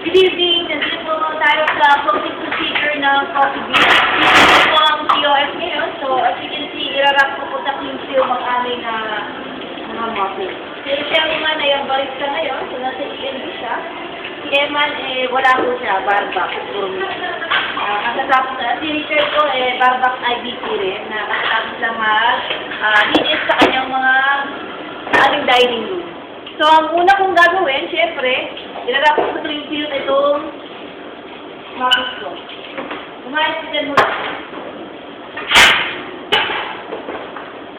Good evening. Nandito po tayo sa closing procedure ng Coffee Bean. Ito po ang POS ngayon. So, as you can see, irarap ko po sa clean seal ang aming ah, mga muffin. Si Sherman ay ang barista ngayon. So, nasa END siya. Si Eman, eh, wala po siya. Barback. Uh, katatapos na. Si Richard po, eh, barback IBC rin. Na katatapos lang mag uh, linis sa kanyang mga aming dining room. So, ang una kong gagawin, syempre, ilalap ko sa seal itong Bakit ko? Umayos dyan muna.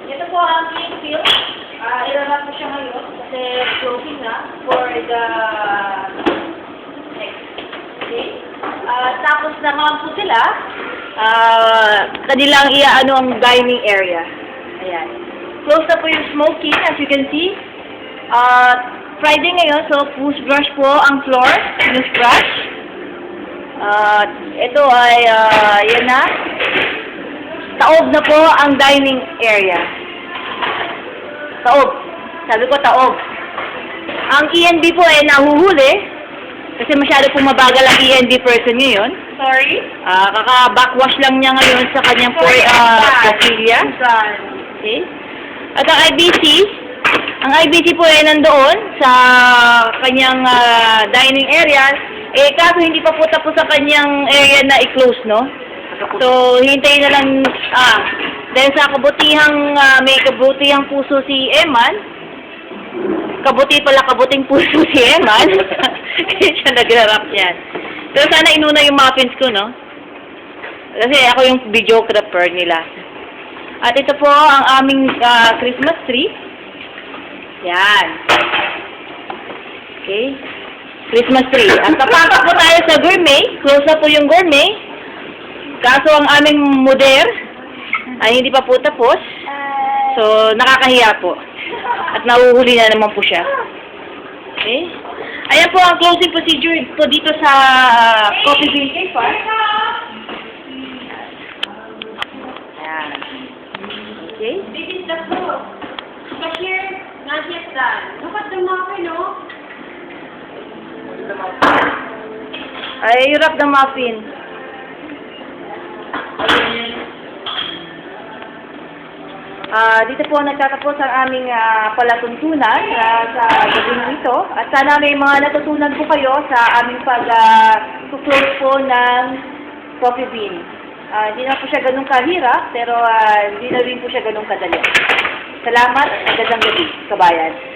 Ito po ang clean seal. Ah, ilalap ko siya ngayon kasi closing na for the next. Okay? Ah, tapos naman po sila, ah, kanilang iaano ang dining area. Ayan. Close na po yung smoking, as you can see. Ah, Friday ngayon, so push brush po ang floor, push brush. Ah, ito ay, ah, yan na. Taob na po ang dining area. Taob. Sabi ko taob. Ang ENB po ay nahuhuli kasi masyado po mabagal ang ENB person ngayon. Sorry? Ah, kaka-backwash lang niya ngayon sa kanyang por ah, capilla. Okay? At ang IBC, ang IBC po ay nandoon sa kanyang ah, dining area. Eh, kaso hindi pa po tapos sa kanyang area na i-close, no? So, hintayin na lang, ah, dahil sa kabutihang, ah, may kabutihang puso si Eman, kabuti pala kabuting puso si Eman, siya nagra-rap yan. Pero sana inuna yung muffins ko, no? Kasi ako yung videographer nila. At ito po ang aming ah, Christmas tree. Yan. Okay. Christmas tree. At napasok po tayo sa gourmet. Close na po yung gourmet. Kaso ang aming moder ay hindi pa po tapos. So, nakakahiya po. At nahuhuli na naman po siya. Okay? Ayan po ang closing procedure po dito sa ah, Coffee Cave Farm. Ayan. Okay? This is the food. Cashier, not yet done. Look at the muffin, no? Ay, hirap ng muffin. Ah, dito po nagtatapos ang aming ah, palatuntunan ah, sa gabing ito. At sana may mga natutunan po kayo sa aming pag-close po ng coffee bean. Ah, hindi na po siya ganun kahirap, pero ah, hindi na rin po siya ganun kadali. Salamat at magandang gabi, kabayan.